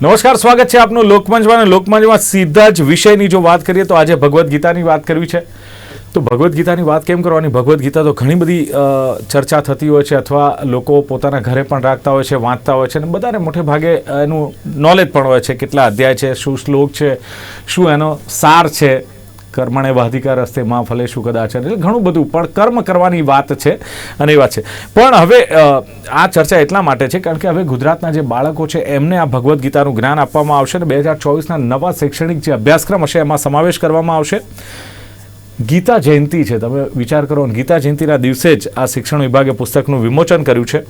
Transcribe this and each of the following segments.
નમસ્કાર, સ્વાગત છે આપનું લોકમંચમાં અને લોકમંચમાં સીધા જ વિષયની જો વાત કરીએ તો આજે ભગવદ્ ગીતાની વાત કરવી છે. તો ભગવદ્ ગીતાની વાત કેમ કરવાની? ભગવદ્ ગીતા તો ઘણી બધી ચર્ચા થતી હોય છે અથવા લોકો પોતાના ઘરે પણ રાખતા હોય છે, વાંચતા હોય છે અને બધાને મોટે ભાગે એનું નોલેજ પણ હોય છે. કેટલા અધ્યાય છે, શું શ્લોક છે, શું એનો સાર છે કર્મણે વાધિકાર હસ્તે માં ફલે શું કદાચ એટલે ઘણું બધું, પણ કર્મ કરવાની વાત છે અને એ વાત છે. પણ હવે આ ચર્ચા એટલા માટે છે કારણ કે હવે ગુજરાતના જે બાળકો છે, એમને આ ભગવદ્ ગીતાનું જ્ઞાન આપવામાં આવશે અને બે હજાર ચોવીસના નવા શૈક્ષણિક જે અભ્યાસક્રમ હશે, એમાં સમાવેશ કરવામાં આવશે. ગીતા જયંતિ છે, તમે વિચાર કરો ગીતા જયંતિના દિવસે જ આ શિક્ષણ વિભાગે પુસ્તકનું વિમોચન કર્યું છે.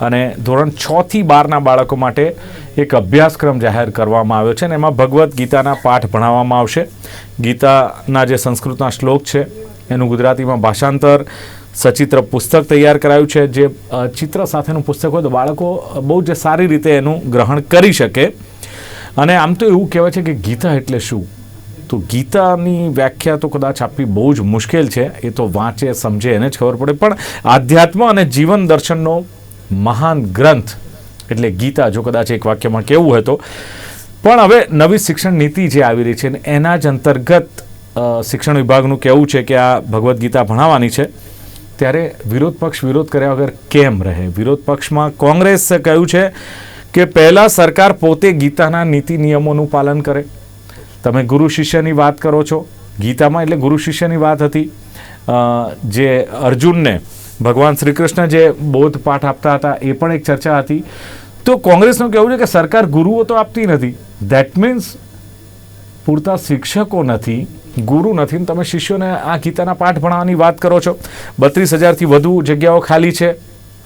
અને ધોરણ છ થી બારના બાળકો માટે એક અભ્યાસક્રમ જાહેર કરવામાં આવ્યો છે અને એમાં ભગવદ્ ગીતાના પાઠ ભણાવવામાં આવશે. ગીતાના જે સંસ્કૃતના શ્લોક છે, એનું ગુજરાતીમાં ભાષાંતર, સચિત્ર પુસ્તક તૈયાર કરાયું છે. જે ચિત્ર સાથેનું પુસ્તક હોય તો બાળકો બહુ જ સારી રીતે એનું ગ્રહણ કરી શકે. અને આમ તો એવું કહેવાય છે કે ગીતા એટલે શું? તો ગીતાની વ્યાખ્યા તો કદાચ આપવી બહુ જ મુશ્કેલ છે. એ તો વાંચે, સમજે, એને જ ખબર પડે. પણ આધ્યાત્મ અને જીવન દર્શનનો મહાન ગ્રંથ. એટલે ગીતા જો કદાચ એક વાક્યમાં કેવું હતો પણ હવે નવી શિક્ષણ નીતિ જે આવી રહી છે ને એના જ અંતર્ગત શિક્ષણ વિભાગનું કહેવું છે કે આ ભગવદ્ ગીતા ભણાવવાની છે. ત્યારે વિરોધ પક્ષ વિરોધ કર્યા વગર કેમ રહે? વિરોધ પક્ષમાં કોંગ્રેસે કહ્યું છે કે પહેલાં સરકાર પોતે ગીતાના નીતિ નિયમોનું પાલન કરે. તમે ગુરુ શિષ્યની વાત કરો છો. ગીતામાં એટલે ગુરુ શિષ્યની વાત હતી. જે અર્જુનને ભગવાન શ્રી કૃષ્ણ જે બોધ પાઠ આપતા હતા એ પણ એક ચર્ચા હતી. તો કોંગ્રેસનું કહેવું છે કે સરકાર ગુરુઓ તો આપતી નથી. ધેટ મીન્સ પૂરતા શિક્ષકો નથી, ગુરુ નથી. તમે શિષ્યોને આ ગીતાના પાઠ ભણાવવાની વાત કરો છો. બત્રીસ હજારથી વધુ જગ્યાઓ ખાલી છે.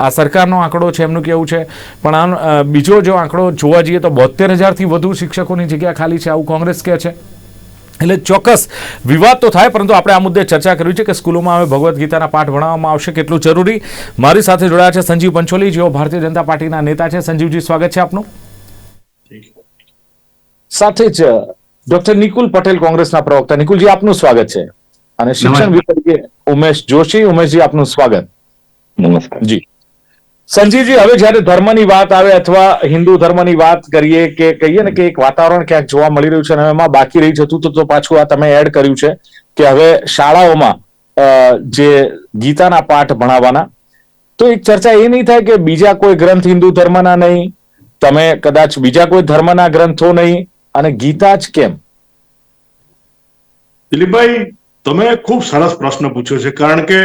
આ સરકારનો આંકડો છે, એમનું કેવું છે. પણ આ બીજો જો આંકડો જોવા જઈએ તો બોતેર હજારથી વધુ શિક્ષકોની જગ્યા ખાલી છે. આવું કોંગ્રેસ કહે છે. એટલે ચોક્કસ વિવાદ તો થાય પરંતુ આપણે આ મુદ્દે ચર્ચા કરવી છે કે સ્કૂલોમાં હવે ભગવદ્ ગીતાના પાઠ ભણાવવામાં આવશે કેટલું જરૂરી? મારી સાથે જોડાયા છે સંજીવ પંચોલી જેઓ ભારતીય જનતા પાર્ટીના નેતા છે. સંજીવજી સ્વાગત છે આપનું. સાથે જ ડોક્ટર નિકુલ પટેલ કોંગ્રેસના પ્રવક્તા. નિકુલજી આપનું સ્વાગત છે. અને શિક્ષણ વિભાગે ઉમેશ જોશી. ઉમેશજી આપનું સ્વાગત. નમસ્કાર. જી. સંજીવજી, હવે જ્યારે ધર્મની વાત આવે અથવા હિન્દુ ધર્મની વાત કરીએ કે કહીએ ને કે એક વાતાવરણ ક્યાંક જોવા મળી રહ્યું છે અને એમાં બાકી રહી જતું, તો- પાછું આ તમે એડ કર્યું છે કે હવે શાળાઓમાં જે ગીતાના પાઠ ભણાવવાના, તો એક ચર્ચા એ નહીં થાય કે બીજા કોઈ ગ્રંથ હિન્દુ ધર્મના નહીં, તમે કદાચ બીજા કોઈ ધર્મના ગ્રંથો નહીં, અને ગીતા જ કેમ? દિલીપભાઈ, તમે ખૂબ સરસ પ્રશ્ન પૂછ્યો છે, કારણ કે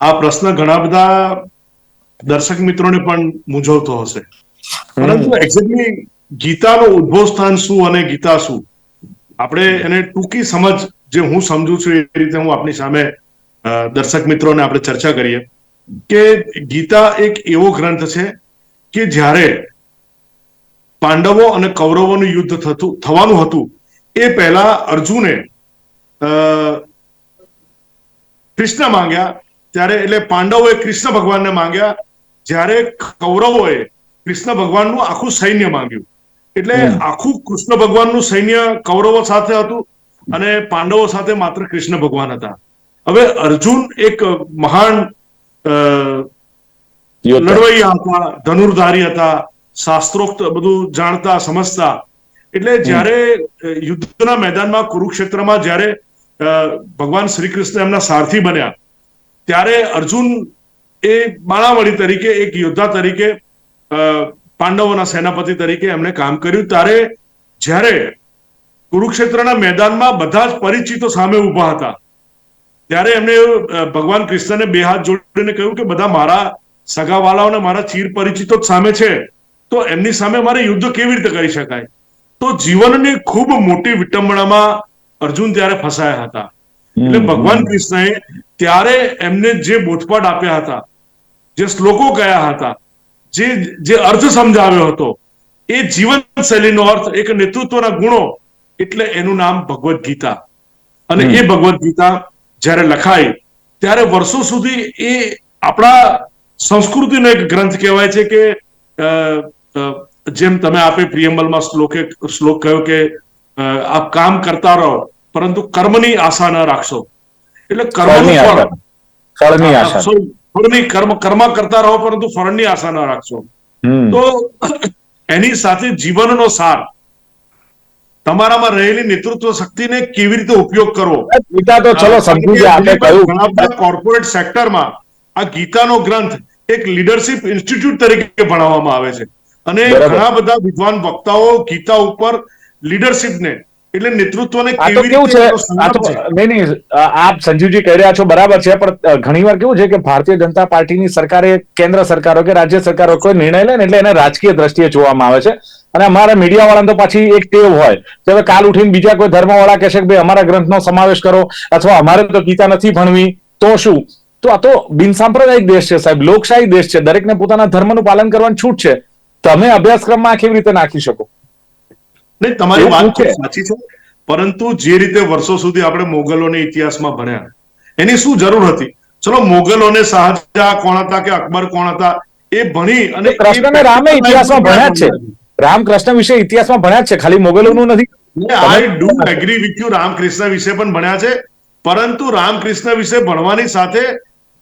આ પ્રશ્ન ઘણા બધા દર્શક મિત્રોને પણ મૂંઝવતો હશે. પરંતુ એક્ઝેક્ટલી ગીતાનું ઉદ્ભવ સ્થાન શું અને ગીતા શું? આપણે એને ટૂંકી સમજ જે હું સમજુ છું એ રીતે હું આપની સામે દર્શક મિત્રોને આપણે ચર્ચા કરીએ કે ગીતા એક એવો ગ્રંથ છે કે જ્યારે પાંડવો અને કૌરવોનું યુદ્ધ થતું થવાનું હતું એ પહેલા અર્જુને કૃષ્ણ માંગ્યા ત્યારે એટલે પાંડવોએ કૃષ્ણ ભગવાનને માંગ્યા. જ્યારે કૌરવોએ કૃષ્ણ ભગવાનનું આખું સૈન્ય માંગ્યું. એટલે આખું કૃષ્ણ ભગવાનનું સૈન્ય કૌરવો સાથે હતું અને પાંડવો સાથે માત્ર કૃષ્ણ ભગવાન હતા. હવે અર્જુન એક મહાન લડવૈયા હતા ધનુર્ધારી હતા શાસ્ત્રોક્ત બધું જાણતા સમજતા. એટલે જ્યારે યુદ્ધના મેદાનમાં કુરુક્ષેત્રમાં જ્યારે ભગવાન શ્રી કૃષ્ણ એમના સારથી બન્યા ત્યારે અર્જુન એ બાણાવળી તરીકે, એક યોદ્ધા તરીકે પાંડવોના સેનાપતિ તરીકે એમણે કામ કર્યું. ત્યારે જ્યારે કુરુક્ષેત્રના મેદાનમાં બધા જ પરિચિતો સામે ઊભા હતા, ત્યારે એમણે ભગવાન કૃષ્ણને બે હાથ જોડીને કહ્યું કે બધા મારા સગાવાલાઓ અને મારા ચીર પરિચિતો સામે છે. તો એમની સામે મારે યુદ્ધ કેવી રીતે કરી શકાય? તો જીવનની ખૂબ મોટી વિટંબણામાં અર્જુન ત્યારે ફસાયા હતા. એટલે ભગવાન કૃષ્ણએ ત્યારે એમને જે બોધપાઠ આપ્યા હતા જે શ્લોકો કયા હતા જે જે અર્થ સમજાવ્યો હતો એ જીવન શૈલીનો અર્થ એક નેતૃત્વના ગુણો એટલે એનું નામ ભગવદ્ ગીતા. અને એ ભગવદ્ ગીતા જ્યારે લખાઈ ત્યારે વર્ષો સુધી એ આપણા સંસ્કૃતિનો એક ગ્રંથ કહેવાય છે કે જેમ તમે આપે પ્રિયમ્બલમાં શ્લોકે શ્લોક કહ્યો કે આપ કામ કરતા રહો પરંતુ કર્મની આશા ન રાખશો. એટલે કર્મનું ફળની ફળ. કર્મ કર્મ કરતા રહો પરંતુ ફળની આશા ન રાખશો. તો એની સાથે જીવનનો સાર. તમારામાં રહેલી નેતૃત્વ શક્તિને કેવી રીતે ઉપયોગ કરવો? ગીતા તો ચલો સમજી ગયા આપણે કહ્યું. ઘણા બધા કોર્પોરેટ સેક્ટરમાં આ ગીતાનો ગ્રંથ એક લીડરશિપ ઇન્સ્ટિટ્યૂટ તરીકે ભણાવવામાં આવે છે. અને ઘણા બધા વિદ્વાન વક્તાઓ ગીતા ઉપર લીડરશિપને એટલે નેતૃત્વને કેવી રીતે આ તો. નહીં નહીં આપ સંજીવજી કહી રહ્યા છો બરાબર છે પણ ઘણીવાર કેવું છે કે ભારતીય જનતા પાર્ટીની સરકારે કેન્દ્ર સરકારો કે રાજ્ય સરકારો કોઈ નિર્ણય લે ને એટલે એને રાજકીય દ્રષ્ટિએ જોવામાં આવે છે. અને અમારા મીડિયા વાળાને તો પાછી એક ટેવ હોય કે હવે કાલ ઉઠીને બીજા કોઈ ધર્મવાળા કહેશે કે ભાઈ અમારા ગ્રંથનો સમાવેશ કરો અથવા અમારે તો ગીતા નથી ભણવી તો શું? તો આ તો બિનસાંપ્રદાયિક દેશ છે સાહેબ લોકશાહી દેશ છે. દરેકને પોતાના ધર્મનું પાલન કરવાની છૂટ છે. તમે અભ્યાસક્રમમાં કેવી રીતે નાખી શકો? નહીં તમારી વાત સાચી છે પરંતુ જે રીતે વર્ષો સુધી આપણે મોગલોને ઇતિહાસમાં ભણ્યા એની શું જરૂર હતી? ચલો મોગલોને શાહજહાં કોણ હતા કે અકબર કોણ હતા એ ભણી અને કૃષ્ણને રામે ઇતિહાસમાં ભણ્યા છે. રામકૃષ્ણ વિશે ઇતિહાસમાં ભણ્યા છે ખાલી મોગલોનું નથી. I do agree with you Ramakrishna વિશે પણ ભણ્યા છે પરંતુ રામકૃષ્ણ વિશે ભણવાની સાથે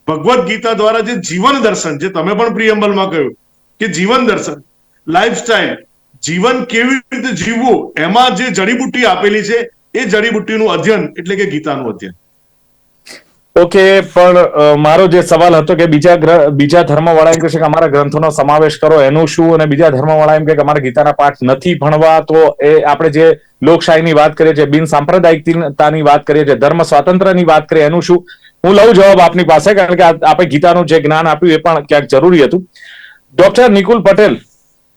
ભગવદ્ ગીતા દ્વારા જે જીવન દર્શન જે તમે પણ પ્રિયમ્બલમાં કહ્યું કે જીવન દર્શન લાઈફસ્ટાઈલ જીવન કેવી રીતે જીવવું, એમાં જે જડીબુટ્ટી આપેલી છે, એ જડીબુટ્ટીનું અધ્યયન, એટલે કે ગીતાનું અધ્યયન. ઓકે, પણ મારો જે સવાલ હતો કે બીજા બીજા ધર્મવાળા એમ કહે છે કે અમારા ગ્રંથોનો સમાવેશ કરો, એનું શું? અને બીજા ધર્મવાળા એમ કે અમારા ગીતાના પાઠ નથી ભણવા, તો એ આપણે જે લોકશાહીની વાત કરીએ છીએ બિન સાંપ્રદાયિકતાની વાત કરીએ છીએ ધર્મ સ્વાતંત્ર્યની વાત કરીએ, એનું શું? હું લઉં જવાબ આપની પાસે, કારણ કે આપણે ગીતાનું જે જ્ઞાન આપ્યું એ પણ ક્યાંક જરૂરી હતું. ડોક્ટર નિકુલ પટેલ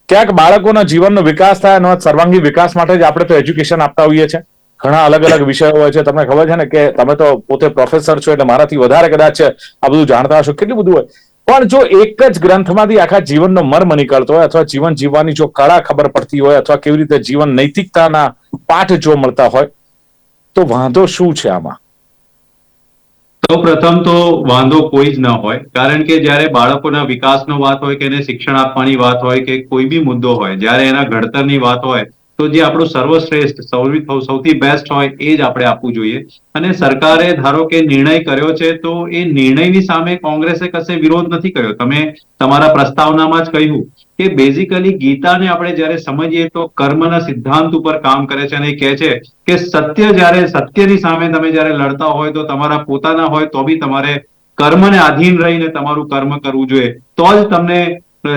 ક્યાંક બાળકોના જીવનનો વિકાસ થાય અને સર્વાંગી વિકાસ માટે જ આપણે તો એજ્યુકેશન આપતા હોઈએ છીએ. ઘણા અલગ અલગ વિષયો હોય છે. તમને ખબર છે ને કે તમે તો પોતે પ્રોફેસર છો એટલે મારાથી વધારે કદાચ આ બધું જાણતા હશો. કેટલું બધું હોય. પણ જો એક જ ગ્રંથમાંથી આખા જીવનનો મર્મ નીકળતો હોય અથવા જીવન જીવવાની જો કળા ખબર પડતી હોય અથવા કેવી રીતે જીવન નૈતિકતાના પાઠ જો મળતા હોય, તો વાંધો શું છે આમાં? સૌ પ્રથમ તો વાંધો કોઈ જ ન હોય, કારણ કે જ્યારે બાળકોના વિકાસનો વાત હોય કે એને શિક્ષણ આપવાની વાત હોય કે કોઈ બી મુદ્દો હોય, જ્યારે એના ઘડતરની વાત હોય તો જે આપણું સર્વશ્રેષ્ઠ સૌથી બેસ્ટ હોય, એ જ આપણે આપવું જોઈએ. અને સરકારે ધારો કે નિર્ણય કર્યો છે, તો એ નિર્ણયની સામે કોંગ્રેસે કશે વિરોધ નથી કર્યો. તમે તમારા પ્રસ્તાવનામાં જ કહ્યું કે બેઝિકલી ગીતાને આપણે જ્યારે સમજીએ તો કર્મના સિદ્ધાંત ઉપર કામ કરે છે અને એ કહે છે કે સત્ય જ્યારે સત્યની સામે તમે જ્યારે લડતા હોય, તો તમારા પોતાના હોય, તો બી તમારે કર્મને આધીન રહીને તમારું કર્મ કરવું જોઈએ. તો જ તમને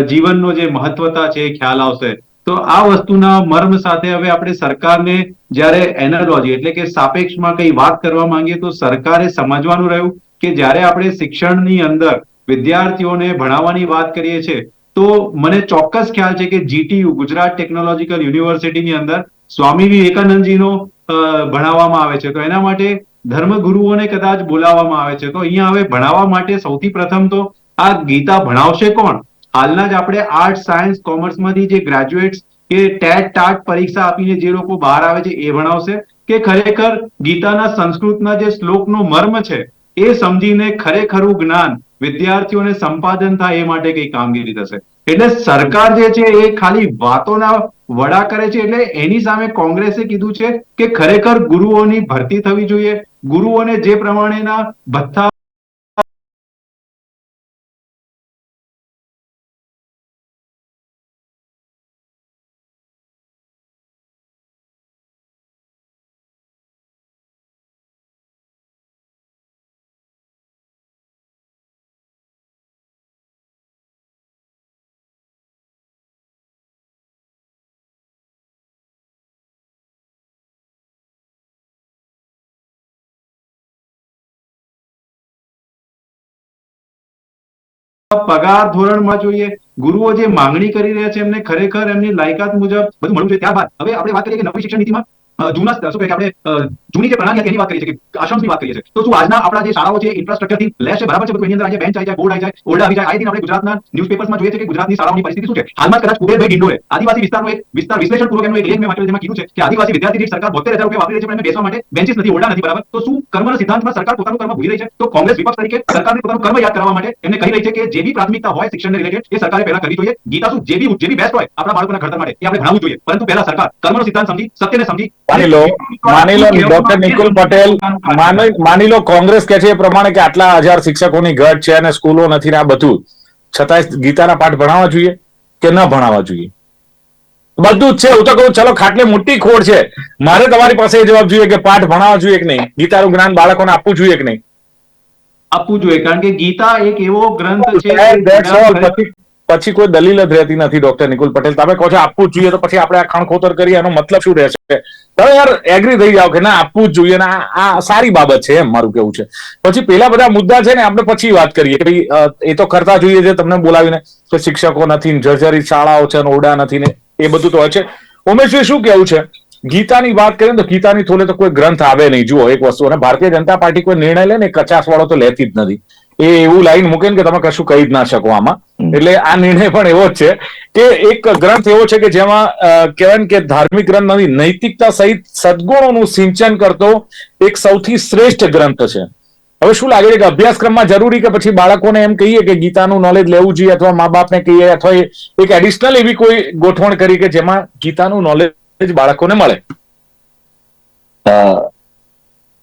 જીવનનો જે મહત્વતા છે એ ખ્યાલ આવશે. તો આ વસ્તુના મર્મ સાથે હવે આપણે સરકારને જ્યારે એનાલોજી એટલે કે સાપેક્ષમાં કઈ વાત કરવા માંગીએ તો સરકારે સમજવાનું રહ્યું કે જ્યારે આપણે શિક્ષણની અંદર વિદ્યાર્થીઓને ભણાવવાની વાત કરીએ છીએ, તો મને ચોક્કસ ખ્યાલ છે કે જીટીયુ ગુજરાત ટેકનોલોજીકલ યુનિવર્સિટીની અંદર સ્વામી વિવેકાનંદજીનો ભણાવવામાં આવે છે. તો એના માટે ધર્મગુરુઓને કદાચ બોલાવવામાં આવે છે. તો અહીંયા હવે ભણાવવા માટે સૌથી પ્રથમ તો આ ગીતા ભણાવશે કોણ? હાલના જ આપણે આર્ટ સાયન્સ કોમર્સમાંથી જે ગ્રેજ્યુએટ્સ કે ટેટ ટાટ પરીક્ષા આપીને જે લોકો બહાર આવે છે, એ ભણાવશે કે ખરેખર ગીતાના સંસ્કૃતના જે શ્લોકનો મર્મ છે, એ સમજીને ખરેખરું જ્ઞાન વિદ્યાર્થીઓને સંપાદન થાય એ માટે કઈ કામગીરી થશે. એટલે સરકાર જે છે, એ ખાલી વાતોના વડા કરે છે, એટલે એની સામે કોંગ્રેસે કીધું છે કે ખરેખર ગુરુઓની ભરતી થવી જોઈએ. ગુરુઓને જે પ્રમાણેના ભથ્થા પગાર ધોરણમાં જોઈએ, ગુરુઓ જે માંગણી કરી રહ્યા છે એમને ખરેખર એમની લાયકાત મુજબ બધું મળવું જોઈએ. ત્યારબાદ હવે આપણે વાત કરીએ કે નવી શિક્ષણ નીતિમાં. જૂના શું કે આપણે જૂની જે પ્રણાલી હતી એની વાત કરીએ છીએ કે આશ્રમની વાત કરીએ છીએ. તો શું આજના આપણા જે શાળાઓ છે ઇન્ફ્રાસ્ટ્રક્ચરથી લેસ છે, બરાબર છે બધું? એની અંદર આજે બેન્ચ આવી જાય બોર્ડ આવી જાય, ઓરડા આવી જાય, આ આપણે ગુજરાતના ન્યૂઝપેપર્સમાં જોઈએ છે કે ગુજરાતની શાળાઓની પરિસ્થિતિ શું છે? હાલમાં કદાચ કુબેરભાઈ ડિંડોરે આદિવાસી વિસ્તારનો એક વિસ્તાર વિશ્લેષણ પૂર્વક એક લેખ મેં વાંચ્યો જેમાં કીધું છે કે આદિવાસી વિદ્યાર્થી દીઠ સરકાર બોતેર હજાર રૂપિયા વાપરી રહી છે, પણ એમને બેસવા માટે બેન્ચીસ નથી, ઓરડા નથી, બરાબર? તો શું કર્મના સિદ્ધાંતમાં સરકાર પોતાનું કર્મ ભૂલી રહી છે? તો કોંગ્રેસ વિપક્ષ તરીકે સરકારને પોતાનું કર્મ યાદ કરવા માટે એમને કહી રહી છે કે જે બી પ્રાથમિકતા હોય શિક્ષણને રિલેટેડ એ સરકારે પહેલા કરવી જોઈએ. ગીતા શું? જે બી જે બી બેસ્ટ હોય આપણા બાળકોના ઘડતર માટે, એ આપણે ભણાવવું જોઈએ. પરંતુ પહેલા સરકાર કર્મનો સિદ્ધાંત સમજી, સત્યને સમજી માની લો માની લો ડોક્ટર નિકુલ પટેલ માની લો કોંગ્રેસ કે છે એ પ્રમાણે કે આટલા હજાર શિક્ષકોની ઘટ છે અને સ્કૂલો નથી ને આ બધું. છતાંય ગીતાના પાઠ ભણાવવા જોઈએ કે ન ભણાવવા જોઈએ? બધું જ છે હું તો કહું ચલો ખાટલે મોટી ખોડ છે. મારે તમારી પાસે એ જવાબ જોઈએ કે પાઠ ભણાવવા જોઈએ કે નહીં? ગીતાનું જ્ઞાન બાળકોને આપવું જોઈએ કે નહીં? આપવું જોઈએ કારણ કે ગીતા એક એવો ગ્રંથ છે પછી કોઈ દલીલ જ રહેતી નથી ડોક્ટર નિકુલ પટેલ. તમે કહો છો આપવું જ જોઈએ, તો પછી આપણે આ ખણખોતર કરીએ એનો મતલબ શું રહેશે? તમે યાર એગ્રી થઈ જાઓ કે ના, આપવું જ જોઈએ ને આ સારી બાબત છે, એમ મારું કેવું છે. પછી પેલા બધા મુદ્દા છે ને, આપણે પછી વાત કરીએ કે ભાઈ એ તો કરતા જોઈએ છે તમને બોલાવીને, કે શિક્ષકો નથી જર્જરી શાળાઓ છે ઓરડા નથી ને, એ બધું તો હોય છે. ઉમેશભાઈ, શું કેવું છે? ગીતાની વાત કરીએ તો ગીતાની થોડે તો કોઈ ગ્રંથ આવે નહીં. જુઓ એક વસ્તુ, અને ભારતીય જનતા પાર્ટી કોઈ નિર્ણય લે ને કચાસ વાળો તો લેતી જ નથી. એ એવું લાઈન મૂકે ને કે તમે કશું કહી જ ના શકો આમાં. એટલે આ નિર્ણય પણ એવો જ છે કે એક ગ્રંથ એવો છે કે જેમાં કહેવાય કે ધાર્મિક ગ્રંથ નથી નૈતિકતા સહિત સદગુણોનું સિંચન કરતો એક સૌથી શ્રેષ્ઠ ગ્રંથ છે. હવે શું લાગે છે કે અભ્યાસક્રમમાં જરૂરી કે પછી બાળકોને એમ કહીએ કે ગીતાનું નોલેજ લેવું જોઈએ અથવા મા બાપને કહીએ અથવા એક એડિશનલ એવી કોઈ ગોઠવણ કરી કે જેમાં ગીતાનું નોલેજ બાળકોને મળે?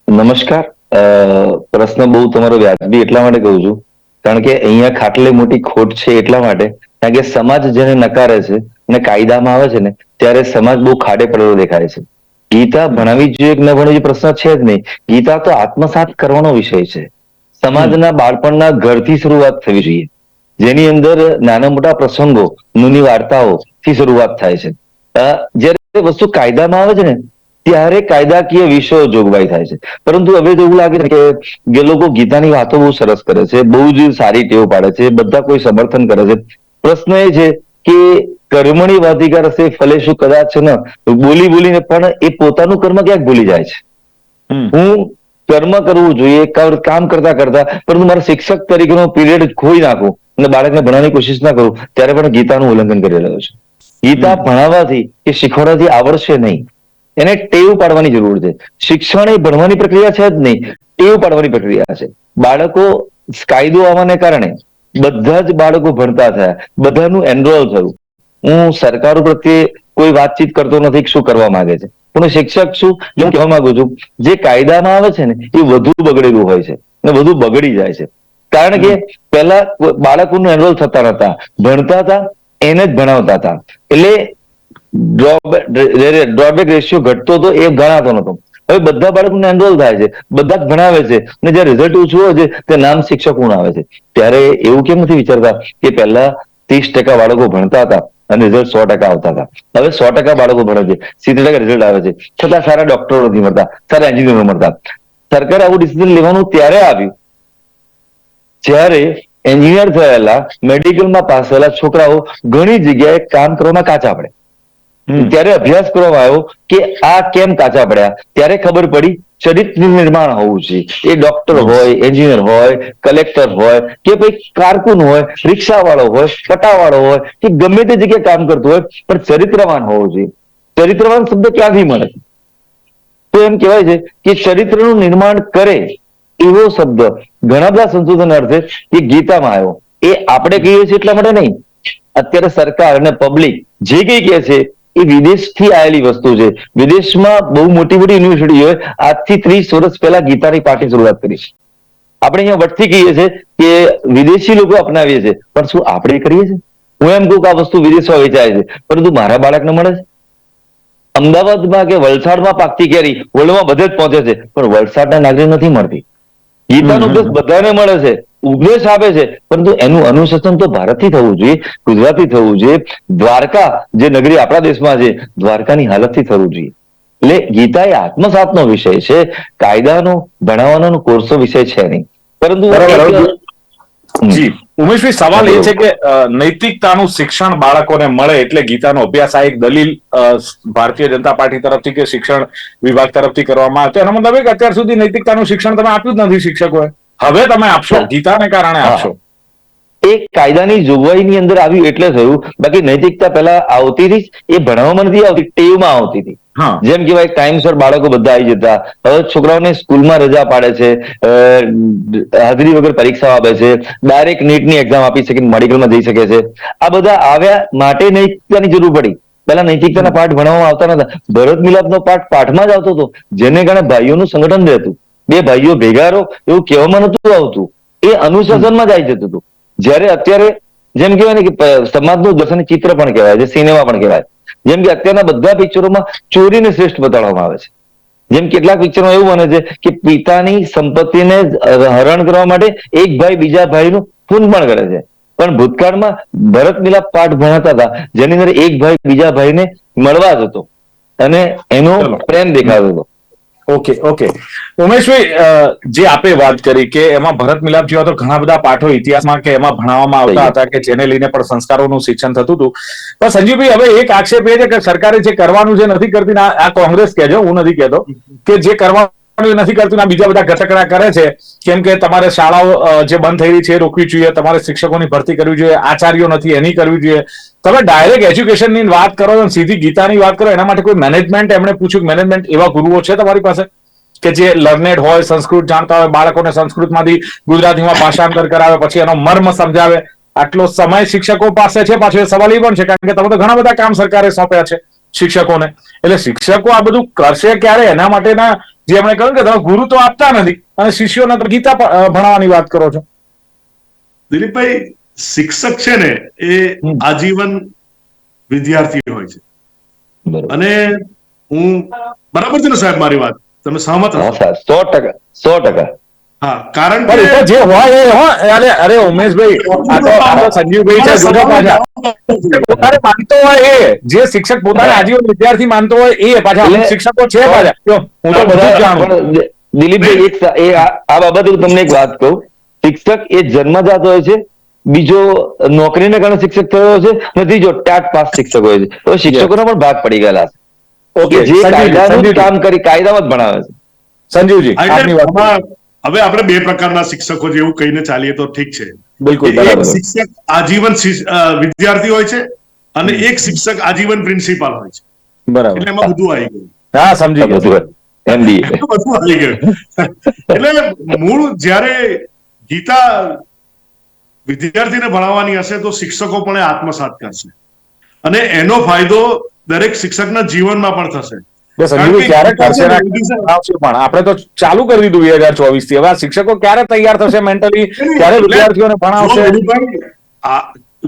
નમસ્કાર. પ્રશ્ન બહુ તમારો વ્યાજબી એટલા માટે કહું છું કારણ કે અહીંયા ખાટલે મોટી ખોટ છે એટલા માટે કારણ કે સમાજ જેને નકારે છે અને કાયદામાં આવે છે ને ત્યારે સમાજ બહુ ખાડે પડેલો દેખાય છે. ગીતા ભણાવી જ જોઈએ કે ન ભણાવી પ્રશ્ન છે જ નહીં. ગીતા તો આત્મસાત કરવાનો વિષય છે. સમાજના બાળપણના ઘરથી શરૂઆત થવી જોઈએ. જેની અંદર નાના મોટા પ્રસંગો નુની વાર્તાઓ થી શરૂઆત થાય છે. જ્યારે વસ્તુ કાયદામાં આવે છે ને ત્યારે કાયદાકીય વિષયો જોગવાઈ થાય છે. પરંતુ હવે તો એવું લાગે છે કે જે લોકો ગીતાની વાતો બહુ સરસ કરે છે બહુ જ સારી ટેવ પાડે છે બધા કોઈ સમર્થન કરે છે. પ્રશ્ન એ છે કે કર્મણી વાધિકાર હશે ફલેશુ કદાચ છે ને બોલી બોલીને પણ એ પોતાનું કર્મ ક્યાંક ભૂલી જાય છે? હું કર્મ કરવું જોઈએ કામ કરતા કરતા પરંતુ મારા શિક્ષક તરીકેનો પીરિયડ ખોઈ નાખું અને બાળકને ભણવાની કોશિશ ના કરું ત્યારે પણ ગીતાનું ઉલ્લંઘન કરી રહ્યો છે. ગીતા ભણાવવાથી કે શીખવાડવાથી આવડશે નહીં. એને ટેવ પાડવાની જરૂર છે. શિક્ષણ એ ભણવાની પ્રક્રિયા છે જ નહીં, ટેવ પાડવાની પ્રક્રિયા છે. બાળકો કાયદો આવવાને કારણે બધા જ બાળકો ભણતા થયા, બધાનું એનરોલ થયું. હું સરકારો પ્રત્યે કોઈ વાતચીત કરતો નથી શું કરવા માંગે છે. પણ શિક્ષક એટલે હું કહેવા માંગુ છું, જે કાયદામાં આવે છે ને, એ વધુ બગડેલું હોય છે ને વધુ બગડી જાય છે. કારણ કે પહેલા બાળકોનું એનરોલ થતા નતા, ભણતા હતા, એને જ ભણાવતા હતા. એટલે ડ્રોબેક રેશિયો ઘટતો હતો એ ગણાતો નતો. હવે બધા બાળકોને એનરોલ થાય છે, બધા ભણાવે છે, અને જ્યારે રિઝલ્ટ ઓછું હોય છે તે નામ શિક્ષક શિક્ષકો આવે છે. ત્યારે એવું કેમ નથી વિચારતા કે પહેલા ત્રીસ ટકા બાળકો ભણતા હતા અને રિઝલ્ટ સો ટકા આવતા હતા. હવે સો ટકા બાળકો ભણે છે, સિત્તેર ટકા રિઝલ્ટ આવે છે. છતાં સારા ડોક્ટરો નથી મળતા, સારા એન્જિનિયરો મળતા. સરકારે આવું ડિસિઝન લેવાનું ત્યારે આવ્યું. જ્યારે એન્જિનિયર થયેલા મેડિકલમાં પાસ થયેલા છોકરાઓ ઘણી જગ્યાએ કામ કરવામાં કાચા પડે. ત્યારે અભ્યાસ કરવામાં આવ્યો કે આ કેમ કાચા પડ્યા? ત્યારે ખબર પડી ચરિત્ર નિર્માણ હોવું જોઈએ. એ ડોક્ટર હોય એન્જિનિયર હોય કલેક્ટર હોય કે ભાઈ કારકુન હોય રિક્ષાવાળો હોય પટાવાળો હોય કે ગમે તે જગ્યાએ કામ કરતો હોય પણ ચરિત્રવાન હોવું જોઈએ. ચરિત્રવાન શબ્દ ક્યાંથી મળે? તો એમ કહેવાય છે કે ચરિત્રનું નિર્માણ કરે એવો શબ્દ. ઘણા બધા સંશોધન અર્થે એ ગીતામાં આવ્યો. એ આપણે કહીએ છીએ એટલા માટે નહીં. અત્યારે સરકાર અને પબ્લિક જે કઈ કહે છે એ વિદેશથી આવેલી વસ્તુ છે. વિદેશમાં બહુ મોટી મોટી યુનિવર્સિટીઓએ આજથી ત્રીસ વર્ષ પહેલા ગીતાની પાઠની શરૂઆત કરી. છે આપણે અહીંયા વટથી કહીએ છીએ કે વિદેશી લોકો અપનાવીએ છીએ. પણ શું આપણે કરીએ છીએ? હું એમ કહું કે આ વસ્તુ વિદેશમાં વેચાય છે. પરંતુ મારા બાળકને મળે છે? અમદાવાદમાં કે વલસાડમાં પાકતી કેરી વર્લ્ડમાં બધે જ પહોંચે છે. પણ વલસાડના નાગરિક નથી મળતી. ગીતાનો ઉપદેશ બધાને મળે છે. ઉપદેશ આપે છે. પરંતુ એનું અનુશાસન તો ભારતથી થવું જોઈએ ગુજરાતથી થવું જોઈએ દ્વારકા જે નગરી આપણા દેશમાં છે દ્વારકાની હાલતથી થવું જોઈએ. એટલે ગીતા એ આત્મસાતનો વિષય છે કાયદાનો ભણાવવાનો કોર્સો વિષય છે નહીં. પરંતુ જી. ઉમેશભાઈ સવાલ એ છે કે નૈતિકતાનું શિક્ષણ બાળકોને મળે એટલે ગીતાનો અભ્યાસ આ એક દલીલ ભારતીય જનતા પાર્ટી તરફથી કે શિક્ષણ વિભાગ તરફથી કરવામાં આવે. એનો મતલબ કે અત્યાર સુધી નૈતિકતાનું શિક્ષણ તમે આપ્યું જ નથી શિક્ષકોએ. હવે તમે આપશો. ગીતાને કારણે આપશો. એ કાયદાની જોગવાઈની અંદર આવ્યું એટલે થયું બાકી નૈતિકતા પહેલા આવતી હતી એ ભણવામાં નથી આવતી ટેવમાં આવતી હતી. જેમ કહેવાય ટાઈમસર બાળકો બધા આવી જતા. હવે છોકરાઓને સ્કૂલમાં રજા પાડે છે હાજરી વગર પરીક્ષા આપે છે ડાયરેક્ટ નીટની એક્ઝામ આપી શકે મેડિકલમાં જઈ શકે છે. આ બધા આવ્યા માટે નૈતિકતાની જરૂર પડી. પહેલા નૈતિકતાના પાઠ ભણવામાં આવતા નતા. ભરત મિલાપનો પાઠ પાઠમાં જ આવતો હતો જેને કારણે ભાઈઓનું સંગઠન રહેતું. બે ભાઈઓ ભેગા રહો એવું કહેવામાં નતું આવતું. એ અનુશાસનમાં જ આવી જતું હતું. જ્યારે અત્યારે જેમ કહેવાય ને કે સમાજનું દર્શન ચિત્ર પણ કહેવાય છે સિનેમા પણ કહેવાય જેમ કે અત્યારના બધા પિક્ચરોમાં ચોરીને શ્રેષ્ઠ બતાડવામાં આવે છે. જેમ કેટલાક પિક્ચરો એવું બને છે કે પિતાની સંપત્તિને હરણ કરવા માટે એક ભાઈ બીજા ભાઈનું ખૂન પણ કરે છે. પણ ભૂતકાળમાં ભરત મિલાપ પાઠ ભણાતા હતા જેની અંદર એક ભાઈ બીજા ભાઈને મળવા જતો અને એનો પ્રેમ દેખાતો હતો. ઓકે ઓકે ઉમેશભાઈ જે આપે વાત કરી કે એમાં ભરત મિલાપ જેવા તો ઘણા બધા પાઠો ઇતિહાસમાં કે એમાં ભણાવવામાં આવતા હતા કે જેને લઈને પણ સંસ્કારોનું શિક્ષણ થતું હતું. પણ સંજીવભાઈ હવે એક આક્ષેપ એ છે કે સરકારે જે કરવાનું જે નથી કરતી આ કોંગ્રેસ કહેજો હું નથી કહેતો કે જે કરવાનું એ નથી કરતું આ બીજા બધા ઘટકડા કરે છે. કેમ કે તમારે શાળાઓ જે બંધ થઈ રહી છે એ રોકવી જોઈએ, તમારે શિક્ષકોની ભરતી કરવી જોઈએ, આચાર્યો નથી, એની કરવી જોઈએ. તમે ડાયરેક્ટ એજ્યુકેશનની વાત કરો અને સીધી ગીતાની વાત કરો, એના માટે કોઈ મેનેજમેન્ટ એમણે પૂછ્યું મેનેજમેન્ટ એવા ગુરુઓ છે તમારી પાસે? કે જે લર્નેડ હોય, સંસ્કૃત જાણતા હોય, બાળકોને સંસ્કૃતમાંથી ગુજરાતીમાં ભાષાંતર કરાવે, પછી એનો મર્મ સમજાવે. આટલો સમય શિક્ષકો પાસે છે, પાછો એ સવાલ એ પણ છે, કારણ કે તમે તો ઘણા બધા કામ સરકારે સોંપ્યા છે. શિક્ષકોને. એટલે શિક્ષકો આ બધું કરશે ક્યારે? એના માટેના જે એમણે કહ્યું કે તમે ગુરુ તો આપતા નથી અને શિષ્યોને તો ગીતા ભણાવવાની વાત કરો છો. દિલીપભાઈ શિક્ષક છે ને એ. આજીવન વિદ્યાર્થી હોય છે. અને હું બરાબર છે ને સાહેબ મારી વાત? તમે સહમત સો ટકા સો ટકા. કારણ કે જે હોય એ હોય અરે અરે ઉમેશભાઈ આ તો સંજીવભાઈ છે પાછા. પોતાને માનતો હોય એ જે શિક્ષક પોતાને આજીવન વિદ્યાર્થી માનતો હોય એ પાછા શિક્ષકો છે પાછા. હું તો બધું જાણું. દિલીપભાઈ એક એ આ બાબતે હું તમને એક વાત કહું. શિક્ષક એ જન્મજાત હોય છે બીજો નોકરીને કારણે શિક્ષક થયો છે અને ત્રીજો ટાટ પાસ શિક્ષક હોય છે. તો શિક્ષકોનો પણ ભાગ પડી ગયેલા છે. ઓકે જે કાયદાનું કામ કરી કાયદામાં જ ભણાવે છે. સંજીવજી આપની વાત હવે આપણે બે પ્રકારના શિક્ષકો જેવું કહીને ચાલીએ તો ઠીક છે. બિલકુલ એક શિક્ષક આજીવન વિદ્યાર્થી હોય છે અને એક શિક્ષક આજીવન પ્રિન્સિપાલ હોય છે. બરાબર. એટલે એમાં બધું આવી ગયું. હા સમજી ગયો બધું બધું આવી ગયું. એટલે મૂળ જ્યારે ગીતા વિદ્યાર્થીને ભણાવવાની હશે તો શિક્ષકો પણ આત્મસાત કરશે. અને એનો ફાયદો દરેક શિક્ષકના જીવનમાં પણ થશે. બે સંજીવજી ક્યારે કરશે ને પણ. આપણે તો ચાલુ કરી દીધું બે હજાર ચોવીસથી. હવે આ શિક્ષકો ક્યારે તૈયાર થશે મેન્ટલી ક્યારે વિદ્યાર્થીઓને ભણાવશે?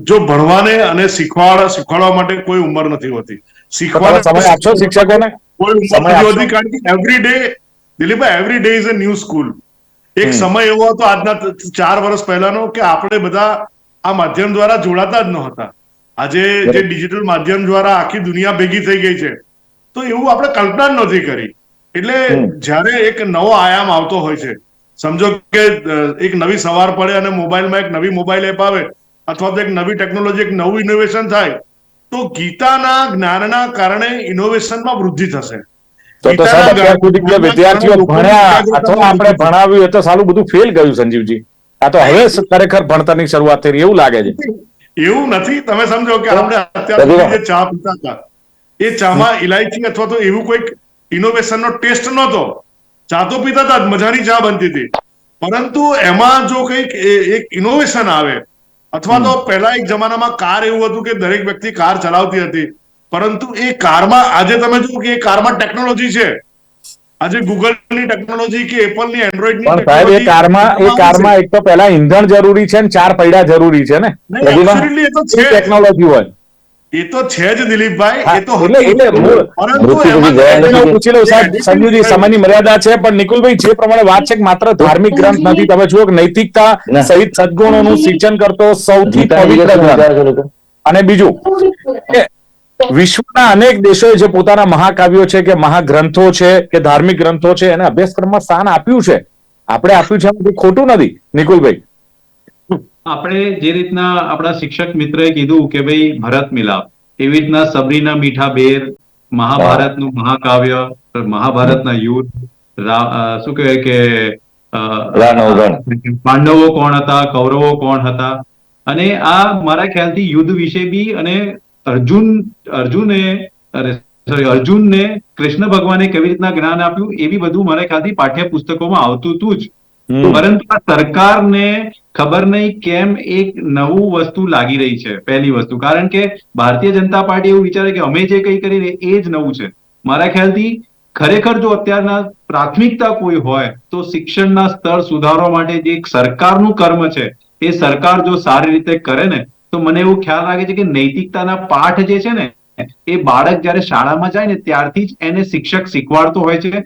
જો ભણવાને અને શીખવાડ શીખવાડવા માટે કોઈ ઉંમર નથી હોતી. શીખવાડવા સમય આપશો શિક્ષકોને? કોઈ ઉંમર નથી હોતી કારણ કે every day Dilipbhai every day is a new school એક સમય એવો હતો આજના ચાર વર્ષ પહેલાનો કે આપણે બધા આ માધ્યમ દ્વારા જોડાતા જ નહોતા. આજે જે ડિજિટલ માધ્યમ દ્વારા આખી દુનિયા ભેગી થઈ ગઈ છે. તો એવું આપણે કલ્પના જ નથી કરી. એટલે જ્યારે એક નવો આયામ આવતો હોય છે સમજો કે એક નવી સવાર પડે અને મોબાઈલમાં એક નવી મોબાઈલ એપ આવે અથવા તો એક નવી ટેકનોલોજી એક નવું ઇનોવેશન થાય તો ગીતાના જ્ઞાનના કારણે ઇનોવેશનમાં વૃદ્ધિ થશે. તો તો સાહેબ અત્યાર સુધી જે વિદ્યાર્થીઓ ભણ્યા અથવા આપણે ભણાવ્યું એ તો સાલું બધું ફેલ ગયું સંજીવજી. આ તો હવે ખરેખર ભણતરની શરૂઆત થઈ એવું લાગે છે. એવું નથી. તમે સમજો કે આપણે અત્યાર સુધી જે ચા પીતા હતા એ ચામાં ઇલાયચી અથવા તો એવું કોઈક ઇનોવેશનનો ટેસ્ટ નહોતો. ચા તો પીતા હતા મજાની ચા બનતી હતી. પરંતુ એમાં જો કંઈક એક ઇનોવેશન આવે અથવા તો પહેલા એક જમાનામાં કાર એવું હતું કે દરેક વ્યક્તિ કાર ચલાવતી હતી પરંતુ એ કારમાં આજે તમે જુઓ કે એ કારમાં ટેકનોલોજી છે. આજે ગૂગલની ટેકનોલોજી કે એપલની એન્ડ્રોઈડની સાહેબ એ કારમાં એ કારમાં એક તો પહેલા ઈંધણ જરૂરી છે ને ચાર પૈડા જરૂરી છે ને? ટેકનોલોજી હોય. એ તો છે જ દિલીપભાઈ એ તો પૂછી લઉં સાહેબ સંજુજી સમયની મર્યાદા છે પણ નિકુલભાઈ જે પ્રમાણે વાત છે કે માત્ર ધાર્મિક ગ્રંથ નથી તમે જુઓ નૈતિકતા સહિત સદગુણોનું સિંચન કરતો સૌથી પવિત્ર ગ્રંથ. અને બીજું કે વિશ્વના અનેક દેશોએ જે પોતાના મહાકાવ્યો છે કે મહાગ્રંથો છે કે ધાર્મિક ગ્રંથો છે એને અભ્યાસક્રમમાં સ્થાન આપ્યું છે. આપણે આપ્યું છે ખોટું નથી. નિકુલભાઈ આપણે જે રીતના આપણા શિક્ષક મિત્રએ કીધું કે ભાઈ ભરત મિલાપ એવી રીતના સબરીના મીઠા બેર મહાભારતનું મહાકાવ્ય મહાભારતના યુદ્ધ શું કહેવાય કે પાંડવો કોણ હતા કૌરવો કોણ હતા અને આ મારા ખ્યાલથી યુદ્ધ વિશે બી અને અર્જુન અર્જુને સોરી અર્જુનને કૃષ્ણ ભગવાને કેવી રીતના જ્ઞાન આપ્યું એ બી બધું મારા ખ્યાલથી પાઠ્ય પુસ્તકોમાં આવતું હતું જ. પરંતુ આ સરકારને ખબર નહીં કેમ એક નવું વસ્તુ લાગી રહી છે, પહેલી વસ્તુ. કારણ કે ભારતીય જનતા પાર્ટી એવું વિચારે કે અમે જે કંઈ કરી એ જ નવું છે. મારા ખ્યાલથી ખરેખર જો અત્યારના પ્રાથમિકતા કોઈ હોય, તો શિક્ષણના સ્તર સુધારવા માટે જે એક સરકારનું કર્મ છે, એ સરકાર જો સારી રીતે કરે ને, તો મને એવું ખ્યાલ લાગે છે કે નૈતિકતાના પાઠ જે છે ને એ બાળક જ્યારે શાળામાં જાય ને ત્યારથી જ એને શિક્ષક શીખવાડતો હોય છે.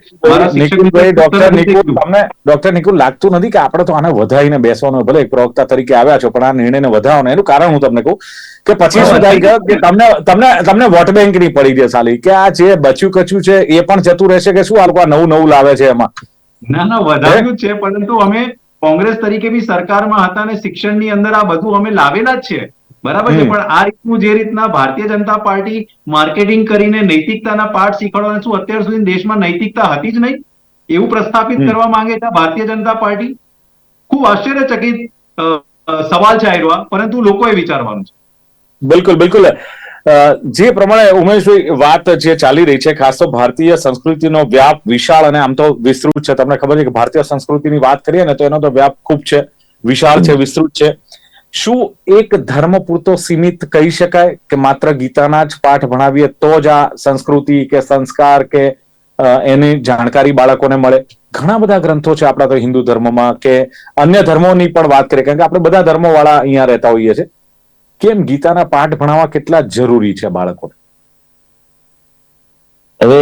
ડોક્ટર નિકુલ લાગતું નથી કે આપણે તો આને વધારીને બેસવાનું. ભલે પ્રવક્તા તરીકે આવ્યા છો પણ આ નિર્ણયને વધારવાનો એનું કારણ હું તમને કહું કે પછી શું થાય કે તમને તમને તમને વોટ બેંકની પડી દે સાલી કે આ જે બચ્યું કચ્યું છે એ પણ જતું રહેશે કે શું આ લોકો નવું નવું લાવે છે એમાં? ના ના વધાર્યું છે પરંતુ અમે કોંગ્રેસ તરીકે બી સરકારમાં હતા અને શિક્ષણની અંદર આ બધું અમે લાવેલા જ છે. બરાબર છે પણ આ રીતનું જે રીતના ભારતીય જનતા પાર્ટી માર્કેટિંગ કરીને નૈતિકતાના પાઠ શીખવાડવાના શું અત્યાર સુધી દેશમાં નૈતિકતા હતી જ નહીં? એવું પ્રસ્થાપિત કરવા માંગે છે ભારતીય જનતા પાર્ટી? ખૂબ આશ્ચર્યચકિત સવાલ છે આયરવા પરંતુ લોકોએ વિચારવાનું છે. બિલકુલ બિલકુલ. જે પ્રમાણે ઉમેશભાઈ વાત જે ચાલી રહી છે ખાસ તો ભારતીય સંસ્કૃતિનો વ્યાપ વિશાળ અને આમ તો વિસ્તૃત છે. તમને ખબર છે કે ભારતીય સંસ્કૃતિની વાત કરીએ ને તો એનો તો વ્યાપ ખૂબ છે. વિશાળ છે વિસ્તૃત છે. શું એક ધર્મ પૂરતો સીમિત કહી શકાય કે માત્ર ગીતાના જ પાઠ ભણાવીએ તો જ આ સંસ્કૃતિ કે સંસ્કાર કે એની જાણકારી બાળકોને મળે? ઘણા બધા ગ્રંથો છે આપણા તો હિન્દુ ધર્મમાં કે અન્ય ધર્મોની પણ વાત કરીએ. કારણ કે આપણે બધા ધર્મો વાળા અહીંયા રહેતા હોઈએ છીએ. કેમ ગીતાના પાઠ ભણાવવા કેટલા જરૂરી છે બાળકોને? હવે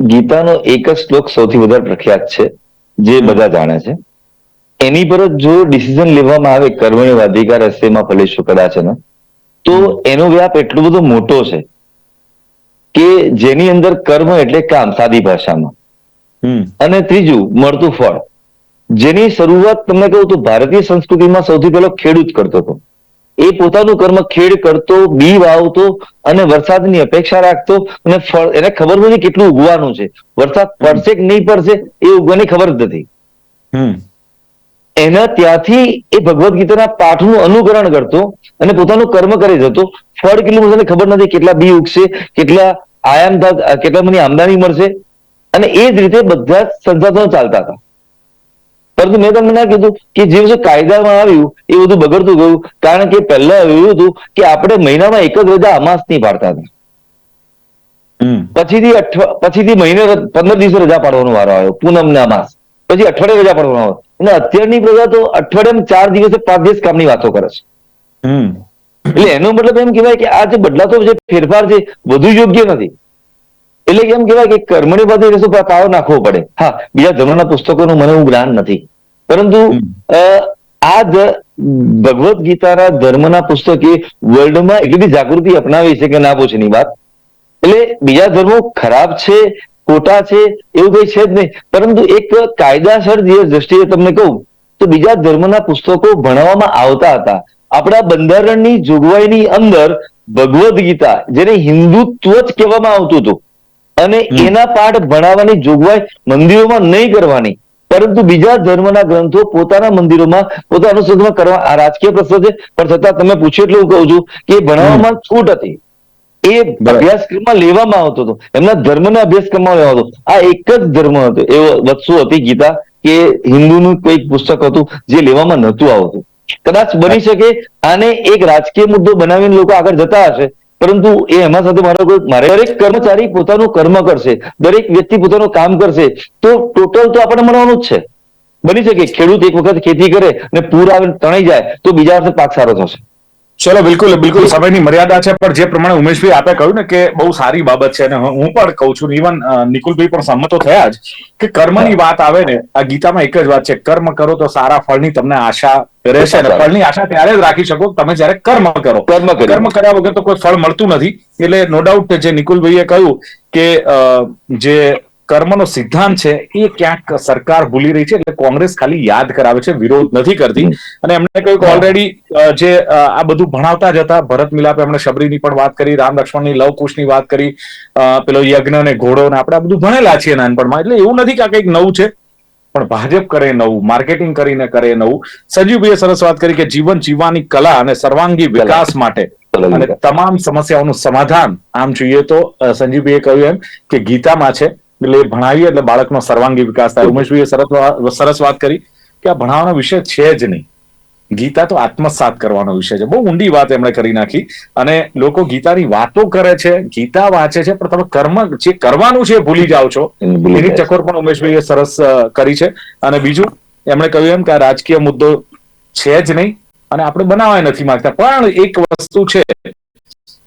ગીતાનો એક જ શ્લોક સૌથી વધારે પ્રખ્યાત છે, જે બધા જાણે છે. એની પર જ જો ડિસિઝન લેવામાં આવે કર્મણી અધિકાર હસ્તેમાં ફલેશું કદાચ ને તો એનો વ્યાપ એટલો બધો મોટો છે કે જેની અંદર કર્મ એટલે કામ સાદી ભાષામાં. અને ત્રીજું મળતું ફળ. જેની શરૂઆત તમને કહું તો ભારતીય સંસ્કૃતિમાં સૌથી પહેલો ખેડૂત કરતો હતો. એ પોતાનું કર્મ ખેડ કરતો બી વાવતો અને વરસાદની અપેક્ષા રાખતો અને ફળ એને ખબર નથી કેટલું ઉગવાનું છે. વરસાદ પડશે કે નહીં પડશે એ ઉગવાની ખબર જ નથી. એના ત્યાંથી એ ભગવદ્ ગીતાના પાઠનું અનુકરણ કરતો અને પોતાનું કર્મ કરી જતો. ફળ કેટલું મળશે ખબર નથી. કેટલા બી ઉગશે કેટલા આયામ કેટલા મને આમદાની મળશે. અને એ જ રીતે બધા સંસાધનો ચાલતા હતા. પરંતુ મેં તમને ના કીધું કે જે વસ્તુ કાયદામાં આવ્યું એ બધું બગડતું ગયું. કારણ કે પહેલા એવું હતું કે આપણે મહિનામાં એક જ રજા અમાસની પાડતા હતા. પછીથી અઠવા પછીથી મહિને પંદર દિવસે રજા પાડવાનો વારો આવ્યો પૂનમને અમાસ પછી અઠવાડિયે રજા પાડવાનો અને અત્યારની પ્રજા તો અઠવાડિયામાં ચાર દિવસે પાંચ દિવસ કામની વાતો કરે છે. એટલે એનો મતલબ એમ કહેવાય કે આ જે બદલાતો જે ફેરફાર છે વધુ યોગ્ય નથી. એટલે એમ કહેવાય કે કર્મણી પાસે રસો પાવ નાખવો પડે. હા બીજા ધર્મના પુસ્તકોનું મને એવું જ્ઞાન નથી. પરંતુ આ ભગવદ્ ગીતાના ધર્મના પુસ્તકે વર્લ્ડમાં એટલી બધી જાગૃતિ અપનાવી છે કે ના પૂછની વાત. એટલે બીજા ધર્મો ખરાબ છે ખોટા છે એવું કઈ છે જ નહીં. પરંતુ એક કાયદાસર દ્રષ્ટિએ તમને કહું તો બીજા ધર્મના પુસ્તકો ભણાવવામાં આવતા હતા. આપણા બંધારણની જોગવાઈની અંદર ભગવદ્ ગીતા જેને હિન્દુત્વ જ કહેવામાં આવતું હતું અને એના પાઠ ભણાવવાની જોગવાઈ મંદિરોમાં નહીં કરવાની. પરંતુ બીજા ધર્મના ગ્રંથો પોતાના મંદિરોમાં પોતાના અનુસંધાનમાં કરવા આ રાજકીય પ્રશ્ન છે. પણ છતાં તમે પૂછ્યું એટલે હું કહું છું કે ભણાવવામાં છૂટ હતી. એ અભ્યાસક્રમમાં લેવામાં આવતો હતો. એમના ધર્મના અભ્યાસક્રમમાં લેવામાં હતો. આ એક જ ધર્મ હતો. એવો વત્સુ હતી ગીતા કે હિન્દુનું કોઈક પુસ્તક હતું જે લેવામાં નહોતું આવતું. કદાચ બની શકે આને એક રાજકીય મુદ્દો બનાવીને લોકો આગળ જતા હશે પરંતુ એ એમાં સાથે મારો કોઈ મારે દરેક કર્મચારી પોતાનું કર્મ કરશે દરેક વ્યક્તિ પોતાનું કામ કરશે તો ટોટલ તો આપણને મળવાનું જ છે. બની શકે ખેડૂત એક વખત ખેતી કરે અને પૂર આવે તણાઈ જાય તો બીજા વર્ષે પાક સારો થશે. ચલો બિલકુલ બિલકુલ સમયની મર્યાદા છે પણ જે પ્રમાણે ઉમેશભાઈ આપે કહ્યું ને કે બહુ સારી બાબત છે અને હું પણ કહું છું ઇવન નિકુલભાઈ પણ સંમતો થયા જ કે કર્મની વાત આવે ને આ ગીતામાં એક જ વાત છે કર્મ કરો તો સારા ફળની તમને આશા રહેશે ને ફળની આશા ત્યારે જ રાખી શકો તમે જ્યારે કર્મ કરો. કર્મ કર્મ કર્યા વગર તો કોઈ ફળ મળતું નથી એટલે નો ડાઉટ જે નિકુલભાઈએ કહ્યું કે જે કર્મનો સિદ્ધાંત છે એ ક્યાંક સરકાર ભૂલી રહી છે એટલે કોંગ્રેસ ખાલી યાદ કરાવે છે વિરોધ નથી કરતી. અને એમણે કહ્યું કે ઓલરેડી જે આ બધું ભણાવતા જ હતા ભરત મિલાપે એમણે શબરીની પણ વાત કરી રામ લક્ષ્મણની લવકુશની વાત કરી પેલો યજ્ઞ ને ઘોડો ને આપણે આ બધું ભણેલા છીએ નાનપણમાં. એટલે એવું નથી કે આ કંઈક નવું છે પણ ભાજપ કરે નવું માર્કેટિંગ કરીને કરે નવું. સંજીવભાઈએ સરસ વાત કરી કે જીવન જીવવાની કલા અને સર્વાંગી વિકાસ માટે. અને તમામ સમસ્યાઓનું સમાધાન. આમ જોઈએ તો સંજીવભાઈએ કહ્યું એમ કે ગીતામાં છે એટલે ભણાવીએ એટલે બાળકનો સર્વાંગી વિકાસ થાય. ઉમેશભાઈએ સરસ સરસ વાત કરી કે આ ભણાવવાનો વિષય છે જ નહીં. ગીતા તો આત્મસાત કરવાનો વિષય છે. બહુ ઊંડી વાત એમણે કરી નાખી અને લોકો ગીતાની વાતો કરે છે ગીતા વાંચે છે પણ તમે કર્મ જે કરવાનું છે ભૂલી જાઓ છો. એની ચકોર પણ ઉમેશભાઈએ સરસ કરી છે. અને બીજું એમણે કહ્યું એમ કે આ રાજકીય મુદ્દો છે જ નહીં અને આપણે બનાવવા નથી માંગતા. પણ એક વસ્તુ છે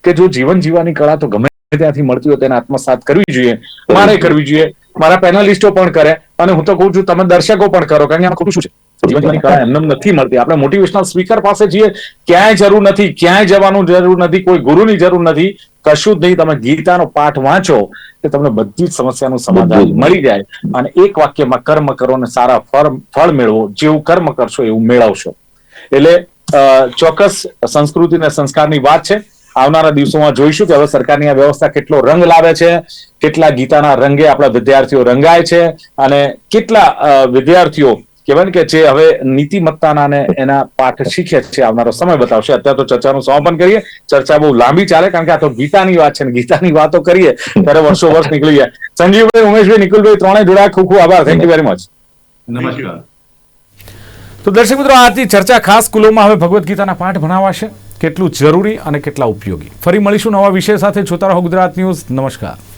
કે જો જીવન જીવવાની કળા તો ગમે ત્યાંથી મળતી હોય તેને આત્મસાત કરવી જોઈએ મારે કરવી જોઈએ મારા પેનલિસ્ટો પણ કરે અને હું તો કહું છું તમે દર્શકો પણ કરો કારણ કે ખોટું શું છે? જીવન કળા એમને નથી મળતી. આપણે મોટિવેશનલ સ્પીકર પાસે જઈએ ક્યાંય જરૂર નથી ક્યાંય જવાનું જરૂર નથી કોઈ ગુરુની જરૂર નથી કશું જ નહીં તમે ગીતાનો પાઠ વાંચો કે તમને બધી જ સમસ્યાનું સમાધાન મળી જાય. અને એક વાક્યમાં કર્મ કરો અને સારા ફળ ફળ મેળવો જેવું કર્મ કરશો એવું મેળવશો. એટલે ચોક્કસ સંસ્કૃતિ અને સંસ્કારની વાત છે. આવનારા દિવસોમાં જોઈશું કે હવે સરકારની આ વ્યવસ્થા કેટલો રંગ લાવે છે કેટલા ગીતાના રંગે આપણા વિદ્યાર્થીઓ રંગાય છે અને કેટલા વિદ્યાર્થીઓ કહેવાય કે જે હવે નીતિમત્તાના ને એના પાઠ શીખે છે આવનારો સમય બતાવશે. અત્યારે તો ચર્ચાનું સમાપન કરીએ. ચર્ચા બહુ લાંબી ચાલે કારણ કે આ તો ગીતાની વાત છે ને ગીતાની વાતો કરીએ. ત્યારે વર્ષો વર્ષ નીકળી જાય સંજીવભાઈ ઉમેશભાઈ નિકુલભાઈ ત્રણેય જોડાયા ખૂબ ખૂબ આભાર. થેન્ક યુ વેરી મચ નમસ્કાર. તો દર્શક મિત્રો આજની ચર્ચા ખાસ સ્કૂલોમાં હવે ભગવદ્ ગીતાના પાઠ ભણાવાશે. કેટલું જરૂરી અને કેટલા ઉપયોગી. ફરી મળીશું નવા વિષય સાથે. જોતા રહો ગુજરાત ન્યૂઝ. નમસ્કાર.